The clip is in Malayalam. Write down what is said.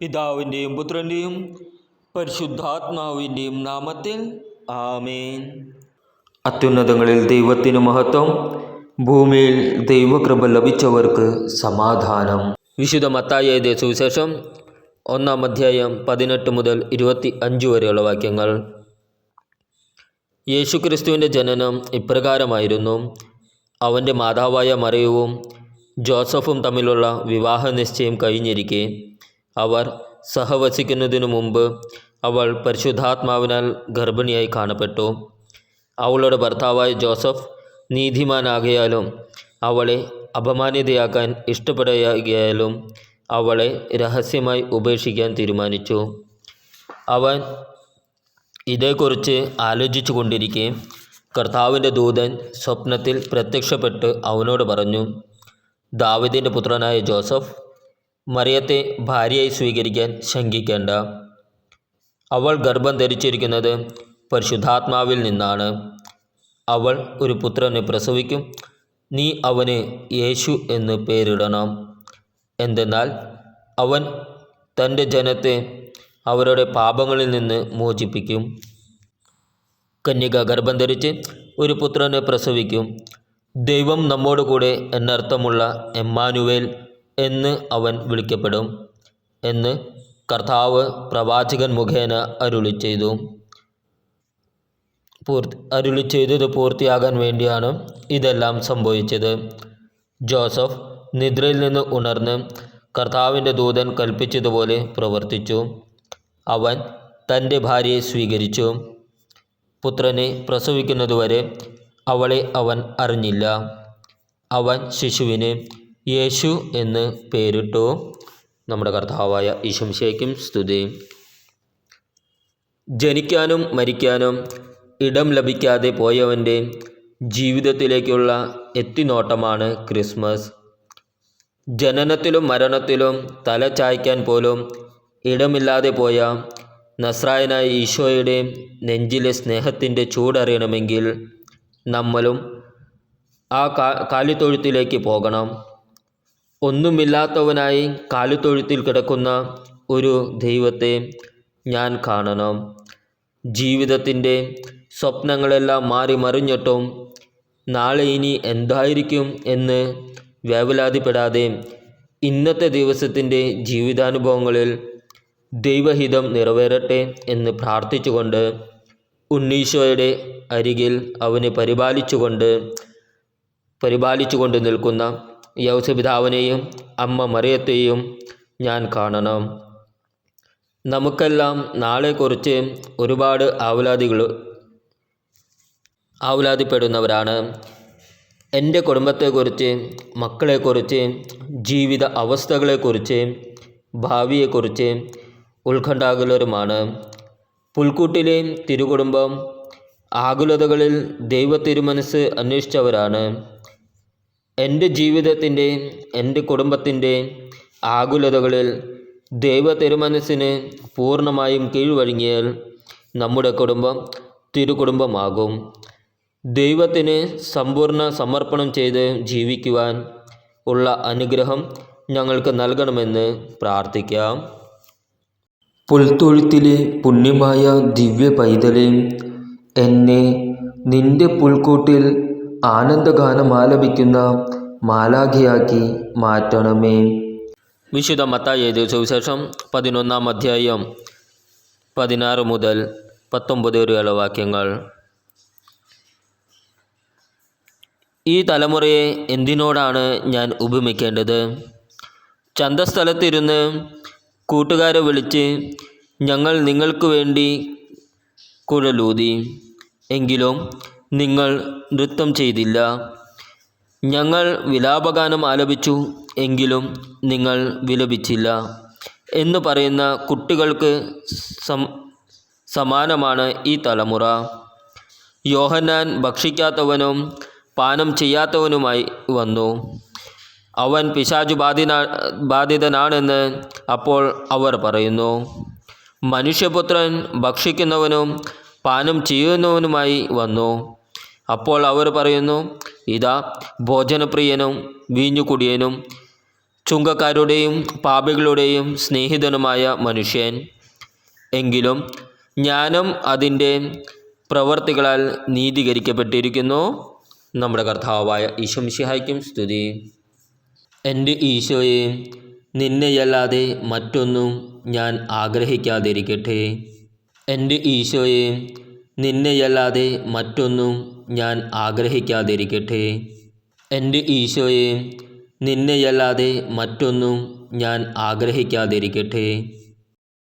പിതാവിന്റെയും പുത്രന്റെയും പരിശുദ്ധാത്മാവിന്റെയും നാമത്തിൽ ആമേൻ. അത്യുന്നതങ്ങളിൽ ദൈവത്തിന് മഹത്വം ഭൂമിയിൽ ദൈവകൃപ ലഭിച്ചവർക്ക് സമാധാനം. വിശുദ്ധ മത്തായ സുവിശേഷം ഒന്നാം അധ്യായം പതിനെട്ട് മുതൽ ഇരുപത്തി അഞ്ച് വരെയുള്ള വാക്യങ്ങൾ. യേശുക്രിസ്തുവിന്റെ ജനനം ഇപ്രകാരമായിരുന്നു. അവന്റെ മാതാവായ മറിയവും ജോസഫും തമ്മിലുള്ള വിവാഹ നിശ്ചയം കഴിഞ്ഞിരിക്കെ. അവർ സഹവസിക്കുന്നതിനു മുമ്പ് അവൾ പരിശുദ്ധാത്മാവിനാൽ ഗർഭിണിയായി കാണപ്പെട്ടു. അവളുടെ ഭർത്താവായ ജോസഫ് നീതിമാനാകിയാലും അവളെ അപമാനിതയാക്കാൻ ഇഷ്ടപ്പെടുകയാലും അവളെ രഹസ്യമായി ഉപേക്ഷിക്കാൻ തീരുമാനിച്ചു. അവൻ ഇതേക്കുറിച്ച് ആലോചിച്ചു കൊണ്ടിരിക്കെ കർത്താവിന്റെ ദൂതൻ സ്വപ്നത്തിൽ പ്രത്യക്ഷപ്പെട്ട് അവനോട് പറഞ്ഞു ദാവിദിന്റെ പുത്രനായ ജോസഫ് മറിയത്തെ ഭാര്യയായി സ്വീകരിക്കാൻ ശങ്കിക്കേണ്ട. അവൾ ഗർഭം ധരിച്ചിരിക്കുന്നത് പരിശുദ്ധാത്മാവിൽ നിന്നാണ്. അവൾ ഒരു പുത്രനെ പ്രസവിക്കും. നീ അവന് യേശു എന്ന് പേരിടണം. എന്തെന്നാൽ അവൻ തന്റെ ജനത്തെ അവരുടെ പാപങ്ങളിൽ നിന്ന് മോചിപ്പിക്കും. കന്യക ഗർഭം ധരിച്ച് ഒരു പുത്രനെ പ്രസവിക്കും. ദൈവം നമ്മോട് കൂടെ എന്നർത്ഥമുള്ള എമ്മാനുവേൽ എന്ന് അവൻ വിളിക്കപ്പെടും എന്ന് കർത്താവ് പ്രവാചകൻ മുഖേന അരുളി ചെയ്തു. പൂർത്തി അരുളി ചെയ്തത് പൂർത്തിയാകാൻ വേണ്ടിയാണ് ഇതെല്ലാം സംഭവിച്ചത്. ജോസഫ് നിദ്രയിൽ നിന്ന് ഉണർന്ന് കർത്താവിന്റെ ദൂതൻ കൽപ്പിച്ചതുപോലെ പ്രവർത്തിച്ചു. അവൻ തന്റെ ഭാര്യയെ സ്വീകരിച്ചു. പുത്രനെ പ്രസവിക്കുന്നതുവരെ അവളെ അവൻ അറിഞ്ഞില്ല. അവൻ ശിശുവിന് യേശു എന്ന് പേരിട്ടു നമ്മുടെ കർത്താവായ ഈശംശയ്ക്കും സ്തുതി ജനിക്കാനും മരിക്കാനും ഇടം ലഭിക്കാതെ പോയവന്റെ ജീവിതത്തിലേക്കുള്ള എത്തിനോട്ടമാണ് ക്രിസ്മസ്. ജനനത്തിലും മരണത്തിലും തല ചായ്ക്കാൻ പോലും ഇടമില്ലാതെ പോയ നസ്രായനായ ഈശോയുടെ നെഞ്ചിലെ സ്നേഹത്തിന്റെ ചൂടറിയണമെങ്കിൽ നമ്മളും ആ കാലിത്തൊഴുത്തിലേക്ക് പോകണം. ഒന്നുമില്ലാത്തവനായി കാലുതൊഴുത്തിൽ കിടക്കുന്ന ഒരു ദൈവത്തെ ഞാൻ കാണണം. ജീവിതത്തിന്റെ സ്വപ്നങ്ങളെല്ലാം മാറി മറിഞ്ഞിട്ടും നാളെ ഇനി എന്തായിരിക്കും എന്ന് വേവലാതിപ്പെടാതെ ഇന്നത്തെ ദിവസത്തിന്റെ ജീവിതാനുഭവങ്ങളിൽ ദൈവഹിതം നിറവേറട്ടെ എന്ന് പ്രാർത്ഥിച്ചുകൊണ്ട് ഉണ്ണീശോയുടെ അരികിൽ അവനെ പരിപാലിച്ചുകൊണ്ട് പരിപാലിച്ചുകൊണ്ട് നിൽക്കുന്ന യൗസപിതാവിനെയും അമ്മ മറിയത്തെയും ഞാൻ കാണണം. നമുക്കെല്ലാം നാളെക്കുറിച്ച് ഒരുപാട് ആവലാതികൾ ആവലാതിപ്പെടുന്നവരാണ്. എന്റെ കുടുംബത്തെക്കുറിച്ച് മക്കളെക്കുറിച്ച് ജീവിത അവസ്ഥകളെക്കുറിച്ച് ഭാവിയെക്കുറിച്ച് ഉത്കണ്ഠാകുലരുമാണ്. പുൽക്കൂട്ടിലെ തിരുകുടുംബം ആകുലതകളിൽ ദൈവ തിരുമനസ് അന്വേഷിച്ചവരാണ്. എന്റെ ജീവിതത്തിന്റെയും എന്റെ കുടുംബത്തിന്റെയും ആകുലതകളിൽ ദൈവ തിരുമനസ്സിന് പൂർണമായും കീഴ്വഴങ്ങിയാൽ നമ്മുടെ കുടുംബം തിരുകുടുംബമാകും. ദൈവത്തിന് സമ്പൂർണ സമർപ്പണം ചെയ്ത് ജീവിക്കുവാൻ ഉള്ള അനുഗ്രഹം ഞങ്ങൾക്ക് നൽകണമെന്ന് പ്രാർത്ഥിക്കാം. പുൽത്തൊഴുത്തിലെ പുണ്യമായ ദിവ്യ പൈതലെ എന്നെ നിന്റെ പുൽക്കൂട്ടിൽ ആനന്ദഗാനം ആലപിക്കുന്ന മാലാഖിയാക്കി മാറ്റണമേ. വിശുദ്ധ മത്തായത് സുവിശേഷം പതിനൊന്നാം അധ്യായം പതിനാറ് മുതൽ പത്തൊമ്പത് വരെയുള്ള വാക്യങ്ങൾ. ഈ തലമുറയെ എന്തിനോടാണ് ഞാൻ ഉപമിക്കേണ്ടത്? ചന്തസ്ഥലത്തിരുന്ന് കൂട്ടുകാരെ വിളിച്ച് ഞങ്ങൾ നിങ്ങൾക്ക് വേണ്ടി കുഴലൂതി. എങ്കിലും നിങ്ങൾ നൃത്തം ചെയ്തില്ല. ഞങ്ങൾ വിലാപഗാനം ആലപിച്ചു എങ്കിലും നിങ്ങൾ വിലപിച്ചില്ല. എന്ന് പറയുന്ന കുട്ടികൾക്ക് സമാനമാണ് ഈ തലമുറ. യോഹന്നാൻ ഭക്ഷിക്കാത്തവനും പാനം ചെയ്യാത്തവനുമായി വന്നു. അവൻ പിശാചു ബാധിന ബാധിതനാണെന്ന് അപ്പോൾ അവർ പറയുന്നു. മനുഷ്യപുത്രൻ ഭക്ഷിക്കുന്നവനും പാനം ചെയ്യുന്നവനുമായി വന്നു. അപ്പോൾ അവർ പറയുന്നു ഇതാ ഭോജനപ്രിയനും വീഞ്ഞുകുടിയനും ചുങ്കക്കാരുടെയും പാപികളുടെയും സ്നേഹിതനുമായ മനുഷ്യൻ. എങ്കിലും ജ്ഞാനം അതിന്റെ പ്രവർത്തികളാൽ നീതീകരിക്കപ്പെട്ടിരിക്കുന്നു. നമ്മുടെ കർത്താവായ ഈശംശിഹായ്ക്കും സ്തുതി. എന്റെ ഈശോയെ നിന്നെയല്ലാതെ മറ്റൊന്നും ഞാൻ ആഗ്രഹിക്കാതിരിക്കട്ടെ. എന്റെ ഈശോയെ നിന്നെയല്ലാതെ മറ്റൊന്നും ഞാൻ ആഗ്രഹിക്കാതിരിക്കട്ടെ. എന്റെ ഈശോയെ നിന്നെയല്ലാതെ മറ്റൊന്നും ഞാൻ ആഗ്രഹിക്കാതിരിക്കട്ടെ.